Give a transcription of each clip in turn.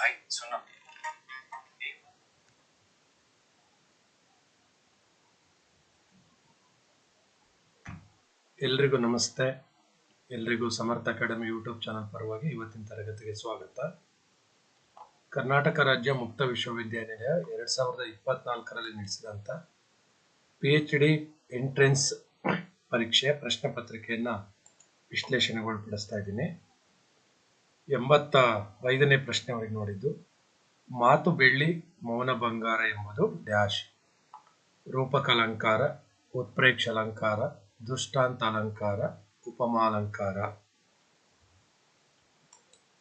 by 0 ಎಲ್ರಿಗೂ ನಮಸ್ತೆ. ಎಲ್ರಿಗೂ ಸಮರ್ಥ ಅಕಾಡೆಮಿ ಯೂಟ್ಯೂಬ್ ಚಾನಲ್ ಪರವಾಗಿ ಇವತ್ತಿನ ತರಗತಿಗೆ ಸ್ವಾಗತ. ಕರ್ನಾಟಕ ರಾಜ್ಯ ಮುಕ್ತ ವಿಶ್ವವಿದ್ಯಾನಿಲಯ ಎರಡ್ ಸಾವಿರದ ಇಪ್ಪತ್ನಾಲ್ಕರಲ್ಲಿ ನಡೆಸಿದಂಥ ಪಿ ಎಚ್ ಡಿ ಎಂಟ್ರೆನ್ಸ್ ಪರೀಕ್ಷೆಯ ಪ್ರಶ್ನೆ ಪತ್ರಿಕೆಯನ್ನು ವಿಶ್ಲೇಷಣೆಗೊಳಪಡಿಸ್ತಾ ಇದ್ದೀನಿ. ಎಂಬತ್ತ ಐದನೇ ಪ್ರಶ್ನೆವರೆಗೆ ನೋಡಿದ್ದು. ಮಾತು ಬೆಳ್ಳಿ ಮೌನ ಬಂಗಾರ ಎಂಬುದು ಡ್ಯಾಶ್. ರೂಪಕಲಂಕಾರ ಉತ್ಪ್ರೇಕ್ಷ ಅಲಂಕಾರ, ದೃಷ್ಟಾಂತ ಅಲಂಕಾರ ಉಪಮಾಲಂಕಾರ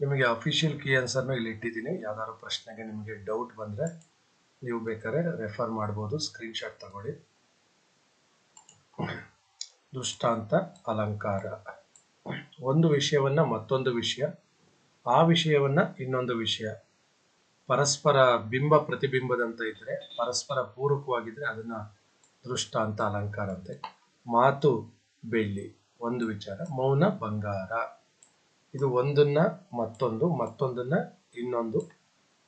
ನಿಮಗೆ ಅಫಿಷಿಯಲ್ ಕೀ ಆನ್ಸರ್ನ ಇಲ್ಲಿ ಇಟ್ಟಿದ್ದೀನಿ. ಯಾವ್ದಾದ್ರು ಪ್ರಶ್ನೆಗೆ ನಿಮಗೆ ಡೌಟ್ ಬಂದರೆ ನೀವು ಬೇಕಾದ್ರೆ ರೆಫರ್ ಮಾಡ್ಬೋದು. ಸ್ಕ್ರೀನ್ಶಾಟ್ ತಗೊಳ್ಳಿ. ದೃಷ್ಟಾಂತ ಅಲಂಕಾರ. ಒಂದು ವಿಷಯವನ್ನ ಮತ್ತೊಂದು ವಿಷಯ ಆ ವಿಷಯವನ್ನ ಇನ್ನೊಂದು ವಿಷಯ. ಪರಸ್ಪರ ಬಿಂಬ ಪ್ರತಿಬಿಂಬದಂತ ಇದ್ರೆ, ಪರಸ್ಪರ ಪೂರಕವಾಗಿದ್ರೆ ಅದನ್ನ ದೃಷ್ಟಾಂತ ಅಲಂಕಾರ ಅಂತೆ. ಮಾತು ಬೆಳ್ಳಿ, ಒಂದು ವಿಚಾರ, ಮೌನ ಬಂಗಾರ. ಇದು ಒಂದನ್ನ ಮತ್ತೊಂದು, ಮತ್ತೊಂದನ್ನ ಇನ್ನೊಂದು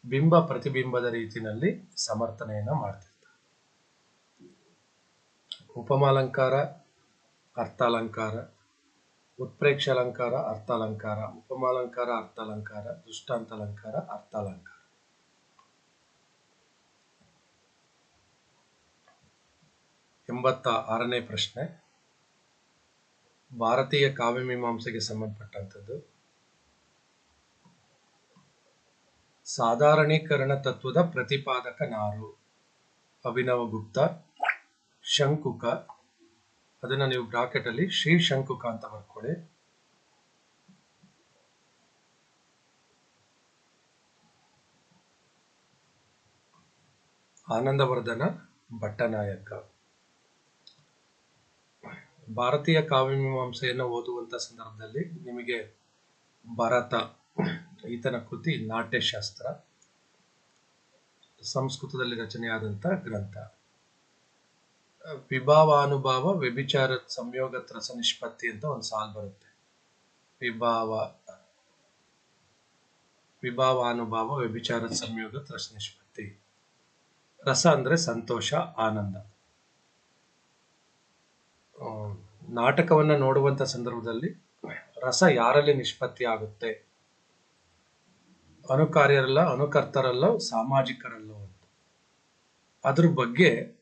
ಬಿಂಬ ಪ್ರತಿಬಿಂಬದ ರೀತಿಯಲ್ಲಿ ಸಮರ್ಥನೆಯನ್ನ ಮಾಡ್ತಿರ್ತಾರೆ. ಉಪಮಾಲಂಕಾರ, ಅರ್ಥಾಲಂಕಾರ ಉತ್ಪ್ರೇಕ್ಷ ಅಲಂಕಾರ ಅರ್ಥಾಲಂಕಾರ, ಉಪಮಾಲಂಕಾರ, ಅರ್ಥಾಲಂಕಾರ ದೃಷ್ಟಾಂತ ಅಲಂಕಾರ ಅರ್ಥಾಲಂಕಾರ. ಎಂಬತ್ತ ಆರನೇ ಪ್ರಶ್ನೆ. ಭಾರತೀಯ ಕಾವ್ಯಮೀಮಾಂಸೆಗೆ ಸಂಬಂಧಪಟ್ಟಂಥದ್ದು. ಸಾಧಾರಣೀಕರಣ ತತ್ವದ ಪ್ರತಿಪಾದಕ ನಾರು ಅಭಿನವ ಗುಪ್ತ, ಶಂಕುಕ ಅದನ್ನ ನೀವು ಬ್ರಾಕೆಟ್ ಅಲ್ಲಿ ಶ್ರೀ ಶಂಕುಕ ಅಂತ ಬರ್ಕೊಳ್ಳಿ ಆನಂದವರ್ಧನ ಭಟ್ಟನಾಯಕ. ಭಾರತೀಯ ಕಾವ್ಯಮೀಮಾಂಸೆಯನ್ನು ಓದುವಂತ ಸಂದರ್ಭದಲ್ಲಿ ನಿಮಗೆ ಭರತ, ಈತನ ಕೃತಿ ನಾಟ್ಯಶಾಸ್ತ್ರ, ಸಂಸ್ಕೃತದಲ್ಲಿ ರಚನೆಯಾದಂಥ ಗ್ರಂಥ. ವಿಭಾವಾನುಭಾವ, ವ್ಯಭಿಚಾರ, ಸಂಯೋಗ, ತ್ರಸ, ನಿಷ್ಪತ್ತಿ ಅಂತ ಒಂದು ಸಾಲ್ ಬರುತ್ತೆ. ವಿಭಾವ, ವಿಭಾವಾನುಭಾವ, ವ್ಯಭಿಚಾರ, ಸಂಯೋಗ, ತ್ರಸ, ನಿಷ್ಪತ್ತಿ. ರಸ ಅಂದ್ರೆ ಸಂತೋಷ, ಆನಂದ. ನಾಟಕವನ್ನ ನೋಡುವಂತ ಸಂದರ್ಭದಲ್ಲಿ ರಸ ಯಾರಲ್ಲಿ ನಿಷ್ಪತ್ತಿ ಆಗುತ್ತೆ? ಅನುಕಾರ್ಯರಲ್ಲ, ಅನುಕರ್ತರಲ್ಲ, ಸಾಮಾಜಿಕರಲ್ಲ ಅದ್ರ ಬಗ್ಗೆ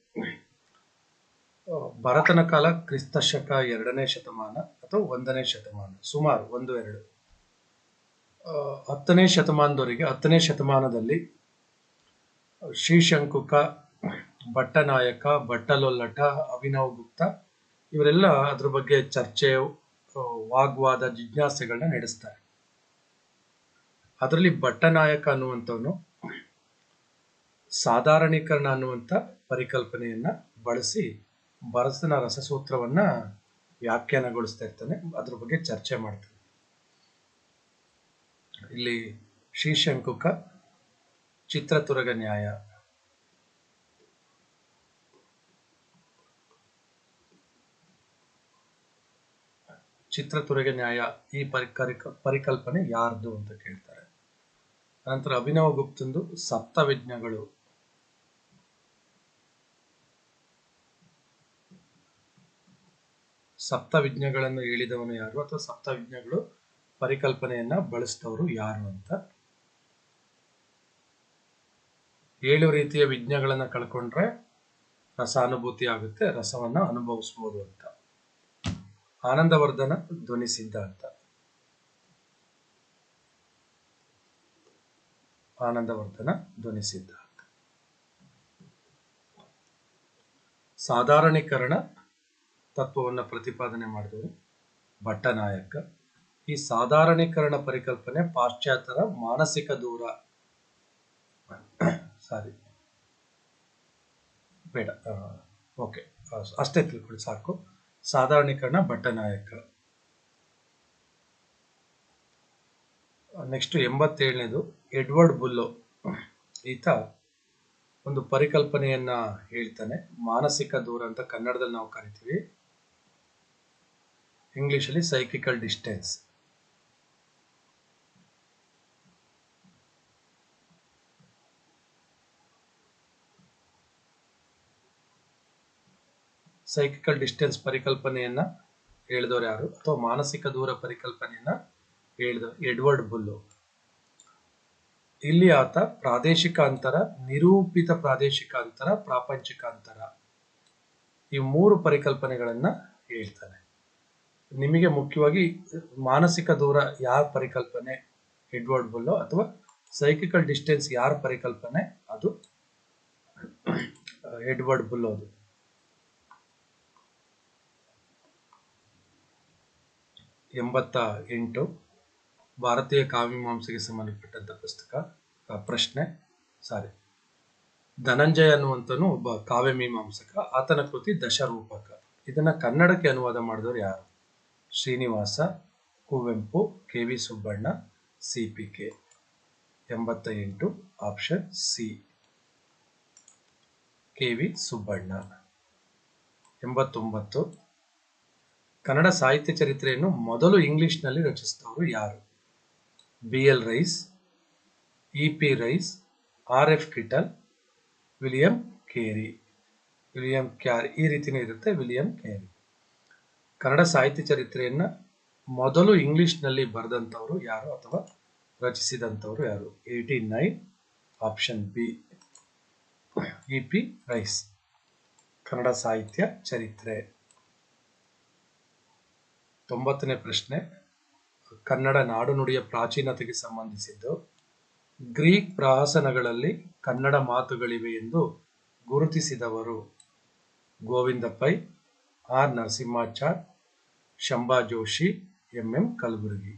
ಭರತನ ಕಾಲ ಕ್ರಿಸ್ತ ಶಕ ಎರಡನೇ ಶತಮಾನ ಅಥವಾ ಒಂದನೇ ಶತಮಾನ, ಸುಮಾರು ಒಂದು, ಎರಡು. ಹತ್ತನೇ ಶತಮಾನದವರೆಗೆ, ಹತ್ತನೇ ಶತಮಾನದಲ್ಲಿ ಶ್ರೀಶಂಕುಕ, ಭಟ್ಟನಾಯಕ, ಭಟ್ಟಲೊಲ್ಲಟ, ಅಭಿನವ್ ಗುಪ್ತ ಇವರೆಲ್ಲ ಅದ್ರ ಬಗ್ಗೆ ಚರ್ಚೆ ವಾಗ್ವಾದ ಜಿಜ್ಞಾಸೆಗಳನ್ನ ನಡೆಸ್ತಾರೆ. ಅದರಲ್ಲಿ ಭಟ್ಟನಾಯಕ ಅನ್ನುವಂಥವನು ಸಾಧಾರಣೀಕರಣ ಅನ್ನುವಂಥ ಪರಿಕಲ್ಪನೆಯನ್ನ ಬಳಸಿ ಭರತನ ರಸಸೂತ್ರವನ್ನ ವ್ಯಾಖ್ಯಾನಗೊಳಿಸ್ತಾ ಇರ್ತಾನೆ, ಅದ್ರ ಬಗ್ಗೆ ಚರ್ಚೆ ಮಾಡ್ತಾನೆ. ಇಲ್ಲಿ ಶ್ರೀಶಂಕುಕ, ಚಿತ್ರತುರಗ ನ್ಯಾಯ. ಚಿತ್ರತುರಗ ನ್ಯಾಯ ಈ ಪರಿಕರಿಕ, ಪರಿಕಲ್ಪನೆ ಯಾರ್ದು ಅಂತ ಕೇಳ್ತಾರೆ. ನಂತರ ಅಭಿನವ ಗುಪ್ತಂದು ಸಪ್ತವಿಜ್ಞಗಳು ಸಪ್ತವಿಜ್ಞಗಳನ್ನು ಹೇಳಿದವನು ಯಾರು ಅಥವಾ ಸಪ್ತವಿಜ್ಞಗಳು ಪರಿಕಲ್ಪನೆಯನ್ನ ಬಳಸಿದವರು ಯಾರು ಅಂತ? ಏಳು ರೀತಿಯ ವಿಜ್ಞಗಳನ್ನ ಕಳ್ಕೊಂಡ್ರೆ ರಸಾನುಭೂತಿ ಆಗುತ್ತೆ, ರಸವನ್ನ ಅನುಭವಿಸ್ಬೋದು ಅಂತ. ಆನಂದವರ್ಧನ ಧ್ವನಿ ಸಿದ್ಧಾಂತ ಆನಂದವರ್ಧನ ಧ್ವನಿ ಸಿದ್ಧಾಂತ ಸಾಧಾರಣೀಕರಣ ತತ್ವವನ್ನು ಪ್ರತಿಪಾದನೆ ಮಾಡಿದವರು ಭಟ್ಟನಾಯಕ. ಈ ಸಾಧಾರಣೀಕರಣ ಪರಿಕಲ್ಪನೆ ಪಾಶ್ಚಾತ್ಯರ ಮಾನಸಿಕ ದೂರ. ಸಾರಿ. ಬೇಡ. ಓಕೆ. ಅಷ್ಟೇ ತಿಳ್ಕೊಳ್ಳಿ, ಸಾಕು. ಸಾಧಾರಣೀಕರಣ ಭಟ್ಟನಾಯಕ. ನೆಕ್ಸ್ಟ್ ಎಂಬತ್ತೇಳನೇದು ಎಡ್ವರ್ಡ್ ಬುಲ್ಲೋ. ಈತ ಒಂದು ಪರಿಕಲ್ಪನೆಯನ್ನ ಹೇಳ್ತಾನೆ, ಮಾನಸಿಕ ದೂರ ಅಂತ ಕನ್ನಡದಲ್ಲಿ ನಾವು ಕರಿತೀವಿ. ಇಂಗ್ಲೀಷಲ್ಲಿ ಸೈಕಿಕಲ್ ಡಿಸ್ಟೆನ್ಸ್ ಸೈಕಿಕಲ್ ಡಿಸ್ಟೆನ್ಸ್ ಪರಿಕಲ್ಪನೆಯನ್ನ ಹೇಳಿದವರು ಯಾರು? ಅಥವಾ ಮಾನಸಿಕ ದೂರ ಪರಿಕಲ್ಪನೆಯನ್ನ ಹೇಳಿದ ಎಡ್ವರ್ಡ್ ಬುಲ್ಲು. ಇಲ್ಲಿ ಆತ ಪ್ರಾದೇಶಿಕ ಅಂತರ, ನಿರೂಪಿತ ಪ್ರಾದೇಶಿಕ ಅಂತರ, ಪ್ರಾಪಂಚಿಕ ಅಂತರ. ಈ ಮೂರು ಪರಿಕಲ್ಪನೆಗಳನ್ನ ಹೇಳ್ತಾನೆ ನಿಮಗೆ ಮುಖ್ಯವಾಗಿ ಮಾನಸಿಕ ದೂರ ಯಾರ ಪರಿಕಲ್ಪನೆ ಎಡ್ವರ್ಡ್ ಬುಲ್ಲೋ ಅಥವಾ ಸೈಕಿಕಲ್ ಡಿಸ್ಟೆನ್ಸ್ ಯಾರ ಪರಿಕಲ್ಪನೆ ಅದು ಎಡ್ವರ್ಡ್ ಬುಲ್ಲೋದು ಎಂಬತ್ತ ಎಂಟು, ಭಾರತೀಯ ಕಾವ್ಯಮಾಂಸೆಗೆ ಸಂಬಂಧಪಟ್ಟಂತ ಪುಸ್ತಕ ಪ್ರಶ್ನೆ, ಸಾರಿ. ಧನಂಜಯ ಅನ್ನುವಂಥನು ಒಬ್ಬ ಕಾವ್ಯಮೀಮಾಂಸಕ ಆತನ ಕೃತಿ ದಶರೂಪಕ. ಇದನ್ನ ಕನ್ನಡಕ್ಕೆ ಅನುವಾದ ಮಾಡಿದವರು ಯಾರು? Srinivasa, Kuvempu K V Subbanna C P K ಎಂಬತ್ತ ಎಂಟು option C. K V Subbanna. ಎಂಬತ್ತೊಂಬತ್ತು, ಕನ್ನಡ ಸಾಹಿತ್ಯ ಚರಿತ್ರೆಯನ್ನು ಮೊದಲು ಇಂಗ್ಲಿಷ್ನಲ್ಲಿ ರಚಿಸಿದವರು ಯಾರು? B. L. Rice E P Rice, R. F. Kittel, William Carey. William Carey ಈ ರೀತಿಯೇ ಇರುತ್ತೆ ವಿಲಿಯಂ ಕೇರಿ. ಕನ್ನಡ ಸಾಹಿತ್ಯ ಚರಿತ್ರೆಯನ್ನು ಮೊದಲು ಇಂಗ್ಲಿಷ್ನಲ್ಲಿ ಬರೆದಂಥವ್ರು ಯಾರು ಅಥವಾ ರಚಿಸಿದಂಥವ್ರು ಯಾರು? Eighty nine option B E P Rice Kannada ಸಾಹಿತ್ಯ ಚರಿತ್ರೆ. ತೊಂಬತ್ತನೇ ಪ್ರಶ್ನೆ. ಕನ್ನಡ ನಾಡುನುಡಿಯ ಪ್ರಾಚೀನತೆಗೆ ಸಂಬಂಧಿಸಿದ್ದು, ಗ್ರೀಕ್ ಪ್ರಹಸನಗಳಲ್ಲಿ ಕನ್ನಡ ಮಾತುಗಳಿವೆ ಎಂದು ಗುರುತಿಸಿದವರು Govinda Pai R Narasimhachar Shambha Joshi M M Kalaburagi.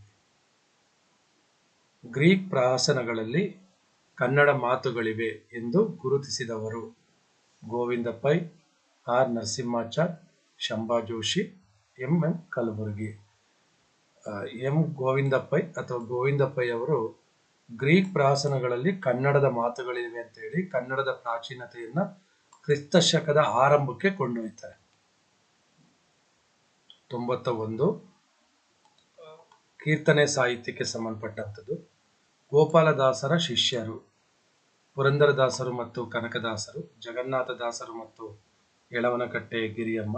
Greek ಪ್ರಹಸನಗಳಲ್ಲಿ Kannada ಮಾತುಗಳಿವೆ ಎಂದು ಗುರುತಿಸಿದವರು Govinda Pai, R Narasimhachar, Shambha Joshi M M Kalaburagi M Govinda Pai ಅಥವಾ ಗೋವಿಂದ ಪೈ ಅವರು ಗ್ರೀಕ್ ಪ್ರಾಸನಗಳಲ್ಲಿ ಕನ್ನಡದ ಮಾತುಗಳಿವೆ ಅಂತ ಹೇಳಿ ಕನ್ನಡದ ಪ್ರಾಚೀನತೆಯನ್ನು ಕ್ರಿಸ್ತ ಶಕದ ಆರಂಭಕ್ಕೆ ಕೊಂಡೊಯ್ತಾರೆ. ತೊಂಬತ್ತ ಒಂದು ಕೀರ್ತನೆ ಸಾಹಿತ್ಯಕ್ಕೆ ಸಂಬಂಧಪಟ್ಟಂಥದ್ದು. ಗೋಪಾಲದಾಸರ ಶಿಷ್ಯರು, ಪುರಂದರದಾಸರು ಮತ್ತು ಕನಕದಾಸರು, ಜಗನ್ನಾಥದಾಸರು ಮತ್ತು ಯಳವನಕಟ್ಟೆ ಗಿರಿಯಮ್ಮ,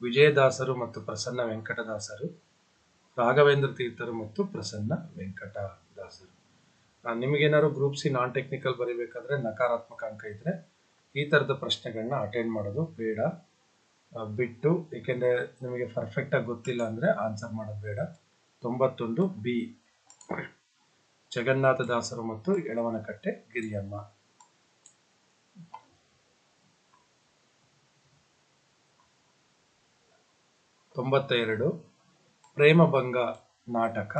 ವಿಜಯದಾಸರು ಮತ್ತು ಪ್ರಸನ್ನ ವೆಂಕಟದಾಸರು, ರಾಘವೇಂದ್ರ ತೀರ್ಥರು ಮತ್ತು ಪ್ರಸನ್ನ ವೆಂಕಟದಾಸರು. ನಿಮಗೇನಾದ್ರು ಗ್ರೂಪ್ ಸಿ ನಾನ್ ಟೆಕ್ನಿಕಲ್ ಬರೀಬೇಕಾದ್ರೆ ನಕಾರಾತ್ಮಕ ಅಂಕ ಇದ್ರೆ ಈ ಥರದ ಪ್ರಶ್ನೆಗಳನ್ನ ಅಟೆಂಡ್ ಮಾಡೋದು ಬೇಡ. ಬಿಟ್ಟು, ಏಕೆಂದರೆ ನಿಮಗೆ ಪರ್ಫೆಕ್ಟ್ ಆಗಿ ಗೊತ್ತಿಲ್ಲ ಅಂದ್ರೆ ಆನ್ಸರ್ ಮಾಡೋದು ಬೇಡ. ತೊಂಬತ್ತೊಂದು ಬಿ ಜಗನ್ನಾಥದಾಸರು ಮತ್ತು ಯಳವನಕಟ್ಟೆ ಗಿರಿಯಮ್ಮ. ತೊಂಬತ್ತ ಎರಡು ಪ್ರೇಮಭಂಗ ನಾಟಕ,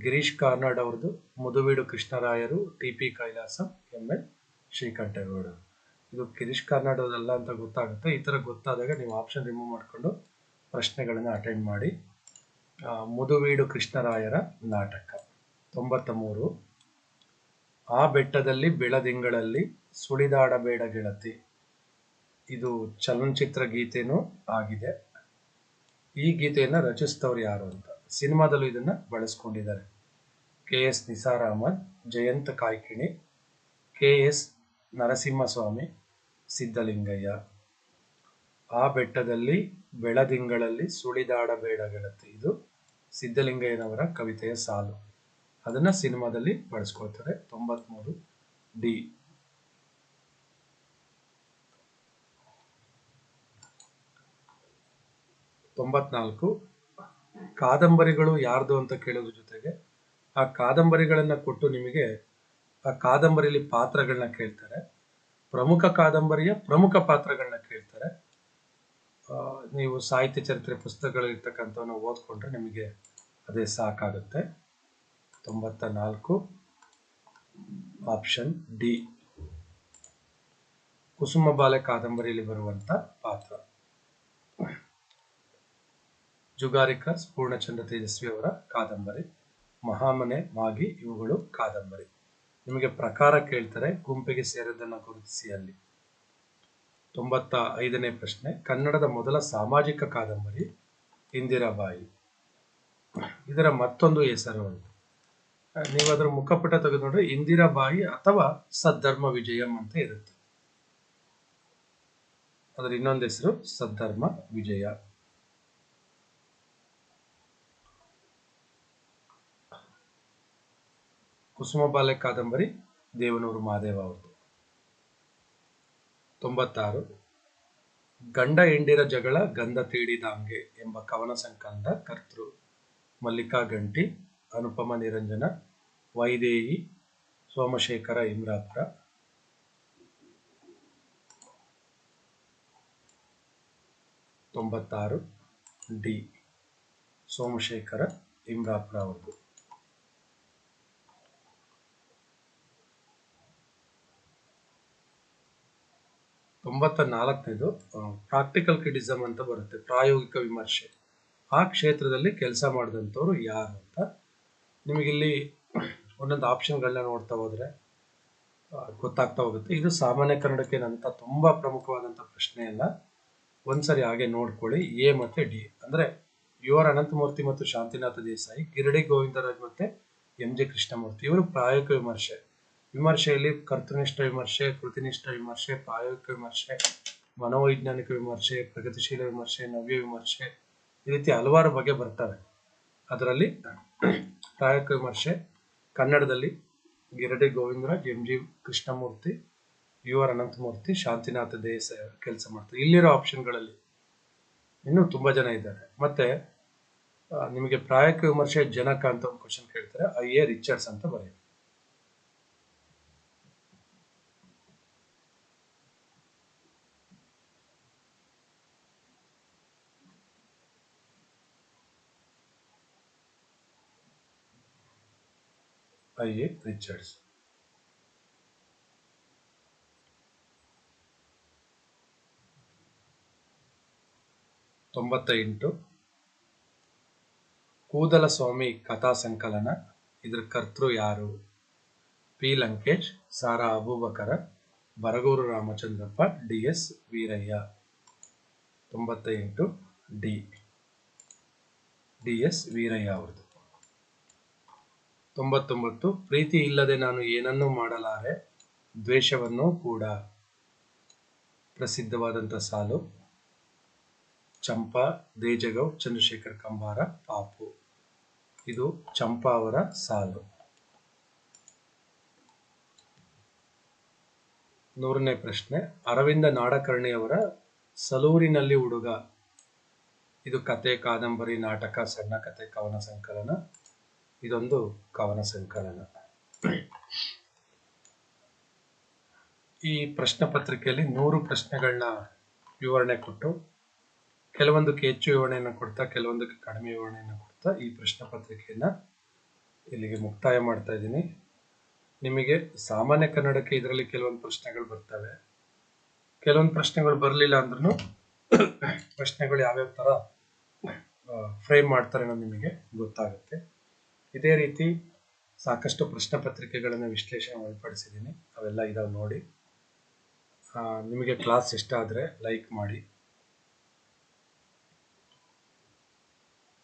ಗಿರೀಶ್ ಕಾರ್ನಾಡ್ ಅವ್ರದ್ದು, Muduveedu ಕೃಷ್ಣರಾಯರು, T P Kailasa, M L ಶ್ರೀಕಂಠೇಗೌಡರು. ಇದು ಗಿರೀಶ್ ಕಾರ್ನಾಡೋದಲ್ಲ ಅಂತ ಗೊತ್ತಾಗುತ್ತೆ. ಈ ಥರ ಗೊತ್ತಾದಾಗ ನೀವು ಆಪ್ಷನ್ ರಿಮೂವ್ ಮಾಡಿಕೊಂಡು ಪ್ರಶ್ನೆಗಳನ್ನು ಅಟೆಂಡ್ ಮಾಡಿ. ಮುದುವೀಡು ಕೃಷ್ಣರಾಯರ ನಾಟಕ ತೊಂಬತ್ತ ಮೂರು ಆ ಬೆಟ್ಟದಲ್ಲಿ ಬೆಳದಿಂಗಳಲ್ಲಿ ಸುಳಿದಾಡಬೇಡ ಗೆಳತಿ. ಇದು ಚಲನಚಿತ್ರ ಗೀತೆನೂ ಆಗಿದೆ. ಈ ಗೀತೆಯನ್ನು ರಚಿಸಿದವರು ಯಾರು ಅಂತ. ಸಿನಿಮಾದಲ್ಲೂ ಇದನ್ನು ಬಳಸ್ಕೊಂಡಿದ್ದಾರೆ. K S Nisar Ahmed Jayant Kaikini, K S Narasimhaswamy Siddalingaiah, ಆ ಬೆಟ್ಟದಲ್ಲಿ ಬೆಳದಿಂಗಳಲ್ಲಿ ಸುಳಿದಾಡಬೇಡ ಗೆಳತಿ ಇದು ಸಿದ್ಧಲಿಂಗಯ್ಯನವರ ಕವಿತೆಯ ಸಾಲು. ಅದನ್ನ ಸಿನಿಮಾದಲ್ಲಿ ಬಳಸ್ಕೊಳ್ತಾರೆ. ತೊಂಬತ್ಮೂರು ಡಿ. ತೊಂಬತ್ನಾಲ್ಕು, ಕಾದಂಬರಿಗಳು ಯಾರ್ದು ಅಂತ ಕೇಳೋದ್ರ ಜೊತೆಗೆ, ಆ ಕಾದಂಬರಿಗಳನ್ನ ಕೊಟ್ಟು ನಿಮಗೆ ಆ ಕಾದಂಬರಿಯಲ್ಲಿ ಪಾತ್ರಗಳನ್ನ ಕೇಳ್ತಾರೆ. ಪ್ರಮುಖ ಕಾದಂಬರಿಯ ಪ್ರಮುಖ ಪಾತ್ರಗಳನ್ನ ಕೇಳ್ತಾರೆ. ನೀವು ಸಾಹಿತ್ಯ ಚರಿತ್ರೆ ಪುಸ್ತಕಗಳಿರ್ತಕ್ಕಂಥವನ್ನ ಓದ್ಕೊಂಡ್ರೆ ನಿಮಗೆ ಅದೇ ಸಾಕಾಗುತ್ತೆ. ತೊಂಬತ್ತ ನಾಲ್ಕು ಆಪ್ಷನ್ ಡಿ. ಕುಸುಮ ಬಾಲೆ ಕಾದಂಬರಿಯಲ್ಲಿ ಬರುವಂತ ಪಾತ್ರ. ಜುಗಾರಿಕ ಪೂರ್ಣಚಂದ್ರ ತೇಜಸ್ವಿ ಅವರ ಕಾದಂಬರಿ. ಮಹಾಮನೆ, ಮಾಗಿ, ಇವುಗಳು ಕಾದಂಬರಿ. ನಿಮಗೆ ಪ್ರಕಾರ ಕೇಳ್ತಾರೆ ಗುಂಪಿಗೆ ಸೇರಿದ್ದನ್ನು ಗುರುತಿಸಿ ಅಲ್ಲಿ. ತೊಂಬತ್ತ ಐದನೇ ಪ್ರಶ್ನೆ, ಕನ್ನಡದ ಮೊದಲ ಸಾಮಾಜಿಕ ಕಾದಂಬರಿ ಇಂದಿರಾಬಾಯಿ ಇದರ ಮತ್ತೊಂದು ಹೆಸರು ಅಂತ ನೀವು ಅದರ ಮುಖಪುಟ ತೆಗೆದು ನೋಡ್ರೆ ಇಂದಿರಾಬಾಯಿ ಅಥವಾ ಸದ್ಧರ್ಮ ವಿಜಯಂ ಅಂತ ಇರುತ್ತೆ. ಅದರ ಇನ್ನೊಂದು ಹೆಸರು ಸದ್ಧರ್ಮ ವಿಜಯ. ಕುಸುಮಬಾಲೆ ಕಾದಂಬರಿ, ದೇವನೂರು ಮಹಾದೇವ ಅವರು ತೊಂಬತ್ತಾರು, ಗಂಡ ಹೆಂಡಿರ ಜಗಳ, ಗಂಧ ತೀಡಿದಾಂಗೆ ಎಂಬ ಕವನ ಸಂಕಲನದ ಕರ್ತೃ ಮಲ್ಲಿಕಾ ಗಂಟಿ ಅನುಪಮ ನಿರಂಜನ, ವೈದೇಹಿ ಸೋಮಶೇಖರ ಇಮ್ರಾಪುರ. ತೊಂಬತ್ತಾರು, ಡಿ ಸೋಮಶೇಖರ ಇಮ್ರಾಪುರ ಅವ್ರದ್ದು. ತೊಂಬತ್ತ ನಾಲ್ಕನೇದು ಪ್ರಾಕ್ಟಿಕಲ್ ಕ್ರಿಟಿಸಮ್ ಅಂತ ಬರುತ್ತೆ, ಪ್ರಾಯೋಗಿಕ ವಿಮರ್ಶೆ. ಆ ಕ್ಷೇತ್ರದಲ್ಲಿ ಕೆಲಸ ಮಾಡಿದಂಥವ್ರು ಯಾರು ಅಂತ ನಿಮಗಿಲ್ಲಿ ಒಂದೊಂದು ಆಪ್ಷನ್ಗಳನ್ನ ನೋಡ್ತಾ ಹೋದರೆ ಗೊತ್ತಾಗ್ತಾ ಹೋಗುತ್ತೆ. ಇದು ಸಾಮಾನ್ಯ ಕನ್ನಡಕ್ಕೆ ನಂತ ತುಂಬ ಪ್ರಮುಖವಾದಂಥ ಪ್ರಶ್ನೆ ಅಲ್ಲ. ಒಂದ್ಸರಿ ಹಾಗೆ ನೋಡ್ಕೊಳ್ಳಿ. ಎ ಮತ್ತು ಡಿ. ಅಂದರೆ ಯು ಆರ್ ಅನಂತಮೂರ್ತಿ ಮತ್ತು ಶಾಂತಿನಾಥ ದೇಸಾಯಿ, ಗಿರಡಿ ಗೋವಿಂದರಾಜ್ ಮತ್ತು ಎಂ ಜೆ ಕೃಷ್ಣಮೂರ್ತಿ, ಇವರು ಪ್ರಾಯೋಗಿಕ ವಿಮರ್ಶೆ. ವಿಮರ್ಶೆಯಲ್ಲಿ ಕರ್ತೃನಿಷ್ಠ ವಿಮರ್ಶೆ, ಕೃತಿನಿಷ್ಠ ವಿಮರ್ಶೆ, ಪ್ರಾಯೋಗಿಕ ವಿಮರ್ಶೆ, ಮನೋವೈಜ್ಞಾನಿಕ ವಿಮರ್ಶೆ, ಪ್ರಗತಿಶೀಲ ವಿಮರ್ಶೆ, ನವ್ಯ ವಿಮರ್ಶೆ ಈ ರೀತಿ ಹಲವಾರು ಬಗೆ ಬರ್ತವೆ. ಅದರಲ್ಲಿ ಪ್ರಾಯೋಗಿಕ ವಿಮರ್ಶೆ, ಕನ್ನಡದಲ್ಲಿ Giradi Govindaraj, M G Krishnamurthy, U R Ananthamurthy, Shantinatha Desai ಕೆಲಸ ಮಾಡ್ತಾರೆ. ಇಲ್ಲಿರೋ ಆಪ್ಷನ್ಗಳಲ್ಲಿ ಇನ್ನೂ ತುಂಬ ಜನ ಇದ್ದಾರೆ. ಮತ್ತೆ ನಿಮಗೆ ಪ್ರಾಯೋಗಿಕ ವಿಮರ್ಶೆ ಜನಕ ಅಂತ ಒಂದು ಕ್ವಶನ್ ಕೇಳ್ತಾರೆ. ಐ ಎ ರಿಚರ್ಡ್ಸ್ ಅಂತ ಬರೆಯಿರಿ ಐ ಎ ರಿಚರ್ಡ್ಸ್. ತೊಂಬತ್ತ ಎಂಟು ಕೂದಲ ಸ್ವಾಮಿ ಕಥಾ ಸಂಕಲನ. ಇದರ ಕರ್ತೃ ಯಾರು? P. Lankesh, Sara Aboobacker, Baraguru Ramachandrappa, D. S. Veeraiah. ತೊಂಬತ್ತ ಎಂಟು ಡಿ. ಡಿ. ಎಸ್. ವೀರಯ್ಯ ಅವರದು ತೊಂಬತ್ತೊಂಬತ್ತು, ಪ್ರೀತಿ ಇಲ್ಲದೆ ನಾನು ಏನನ್ನೂ ಮಾಡಲಾರೆ, ದ್ವೇಷವನ್ನು ಕೂಡ. ಪ್ರಸಿದ್ಧವಾದಂಥ ಸಾಲು, ಚಂಪಾ, ದೇಜಗೌ, ಚಂದ್ರಶೇಖರ್ ಕಂಬಾರ, ಪಾಪು. ಇದು ಚಂಪಾ ಅವರ ಸಾಲು. ನೂರನೇ ಪ್ರಶ್ನೆ, ಅರವಿಂದ ನಾಡಕರ್ಣಿಯವರ ಸಲೂರಿನಲ್ಲಿ ಹುಡುಗ. ಇದು ಕತೆ, ಕಾದಂಬರಿ, ನಾಟಕ, ಸಣ್ಣ ಕತೆ, ಕವನ ಸಂಕಲನ. ಇದೊಂದು ಕವನ ಸಂಕಲನ. ಈ ಪ್ರಶ್ನೆ ಪತ್ರಿಕೆಯಲ್ಲಿ ನೂರು ಪ್ರಶ್ನೆಗಳನ್ನ ವಿವರಣೆ ಕೊಟ್ಟು, ಕೆಲವೊಂದಕ್ಕೆ ಹೆಚ್ಚು ವಿವರಣೆಯನ್ನು ಕೊಡ್ತಾ, ಕೆಲವೊಂದಕ್ಕೆ ಕಡಿಮೆ ವಿವರಣೆಯನ್ನು ಕೊಡ್ತಾ ಈ ಪ್ರಶ್ನೆ ಪತ್ರಿಕೆಯನ್ನ ಇಲ್ಲಿಗೆ ಮುಕ್ತಾಯ ಮಾಡ್ತಾ ಇದ್ದೀನಿ. ನಿಮಗೆ ಸಾಮಾನ್ಯ ಕನ್ನಡಕ್ಕೆ ಇದರಲ್ಲಿ ಕೆಲವೊಂದು ಪ್ರಶ್ನೆಗಳು ಬರ್ತವೆ. ಕೆಲವೊಂದು ಪ್ರಶ್ನೆಗಳು ಬರಲಿಲ್ಲ ಅಂದ್ರೂ ಪ್ರಶ್ನೆಗಳು ಯಾವ್ಯಾವ ಥರ ಫ್ರೇಮ್ ಮಾಡ್ತಾರೆ ಅನ್ನೋದು ನಿಮಗೆ ಗೊತ್ತಾಗುತ್ತೆ. ಇದೇ ರೀತಿ ಸಾಕಷ್ಟು ಪ್ರಶ್ನೆ ಪತ್ರಿಕೆಗಳನ್ನು ವಿಶ್ಲೇಷಣೆ ಒಳಪಡಿಸಿದ್ದೀನಿ ಅವೆಲ್ಲ ಇದಾವೆ ನೋಡಿ. ನಿಮಗೆ ಕ್ಲಾಸ್ ಇಷ್ಟ ಆದರೆ ಲೈಕ್ ಮಾಡಿ.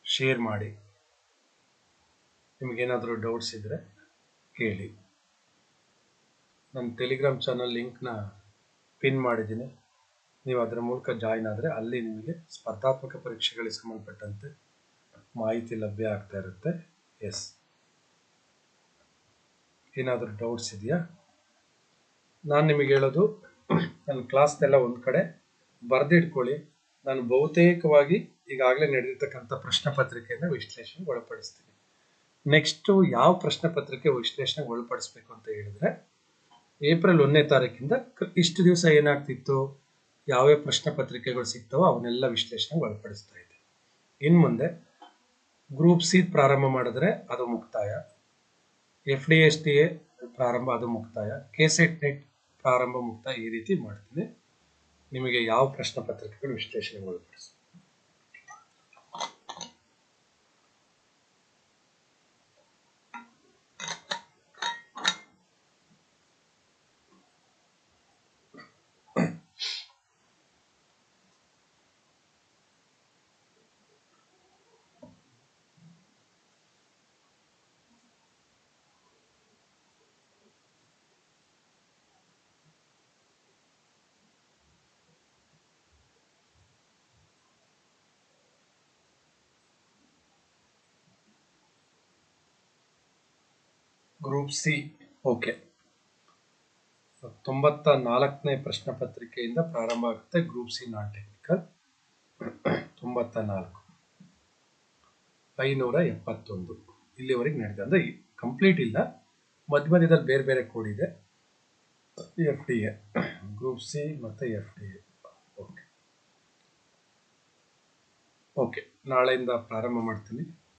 ಶೇರ್ ಮಾಡಿ. ನಿಮಗೇನಾದರೂ ಡೌಟ್ಸ್ ಇದ್ದರೆ ಕೇಳಿ. ನನ್ನ ಟೆಲಿಗ್ರಾಮ್ ಚಾನಲ್ ಲಿಂಕ್ನ ಪಿನ್ ಮಾಡಿದ್ದೀನಿ. ನೀವು ಅದರ ಮೂಲಕ ಜಾಯಿನ್ ಆದರೆ ಅಲ್ಲಿ ನಿಮಗೆ ಸ್ಪರ್ಧಾತ್ಮಕ ಪರೀಕ್ಷೆಗಳಿಗೆ ಸಂಬಂಧಪಟ್ಟಂತೆ ಮಾಹಿತಿ ಲಭ್ಯ ಆಗ್ತಾ ಇರುತ್ತೆ. ಎಸ್ ಏನಾದರೂ ಡೌಟ್ಸ್ ಇದೆಯಾ? ನಾನು ನಿಮಗೆ ಹೇಳೋದು ನನ್ನ ಕ್ಲಾಸ್ನೆಲ್ಲ ಒಂದು ಕಡೆ ಬರೆದಿಟ್ಕೊಳ್ಳಿ. ನಾನು ಬಹುತೇಕವಾಗಿ ಈಗಾಗಲೇ ನಡೆದಿರ್ತಕ್ಕಂಥ ಪ್ರಶ್ನೆ ಪತ್ರಿಕೆಯನ್ನು ವಿಶ್ಲೇಷಣೆಗೆ ಒಳಪಡಿಸ್ತೀನಿ. ನೆಕ್ಸ್ಟು ಯಾವ ಪ್ರಶ್ನೆ ಪತ್ರಿಕೆ ವಿಶ್ಲೇಷಣೆಗೆ ಒಳಪಡಿಸ್ಬೇಕು ಅಂತ ಹೇಳಿದ್ರೆ ಏಪ್ರಿಲ್ ಒಂದನೇ ತಾರೀಕಿಂದ ಇಷ್ಟು ದಿವಸ ಏನಾಗ್ತಿತ್ತು? ಯಾವ್ಯಾವ ಪ್ರಶ್ನೆ ಪತ್ರಿಕೆಗಳು ಸಿಗ್ತಾವೋ ಅವನ್ನೆಲ್ಲ ವಿಶ್ಲೇಷಣೆಗೆ ಒಳಪಡಿಸ್ತಾ ಇದ್ದೆ ಇನ್ನು ಮುಂದೆ ಗ್ರೂಪ್ ಸಿ ಪ್ರಾರಂಭ ಮಾಡಿದ್ರೆ ಅದು ಮುಕ್ತಾಯ. F D S T A ಪ್ರಾರಂಭ, ಅದು ಮುಕ್ತಾಯ. ಕೆ ಸೆಟ್ ನೆಟ್ ಪ್ರಾರಂಭ ಮುಕ್ತಾಯ ಈ ರೀತಿ ಮಾಡ್ತೀನಿ. ನಿಮಗೆ ಯಾವ ಪ್ರಶ್ನೆ ಪತ್ರಿಕೆಗಳು ವಿಶ್ಲೇಷಣೆಗೆ ಗ್ರೂಪ್ ಸಿ. ಓಕೆ. ತೊಂಬತ್ತ ನಾಲ್ಕನೇ ಪ್ರಶ್ನೆ ಪತ್ರಿಕೆಯಿಂದ ಪ್ರಾರಂಭ ಆಗುತ್ತೆ. Group C non technical. ತೊಂಬತ್ತ ನಾಲ್ಕು. ಐನೂರ ಎಪ್ಪತ್ತೊಂದು. ಇಲ್ಲಿವರೆಗೆ ನಡೆದ ಅಂದರೆ ಕಂಪ್ಲೀಟ್ ಇಲ್ಲ. ಮಧ್ಯ ಮಧ್ಯದಲ್ಲಿ ಬೇರೆ ಬೇರೆ ಕೋಡ್ ಇದೆ. F D A. Group C ಮತ್ತು F D A. Okay. Okay. ನಾಳೆಯಿಂದ ಪ್ರಾರಂಭ ಮಾಡ್ತೀನಿ.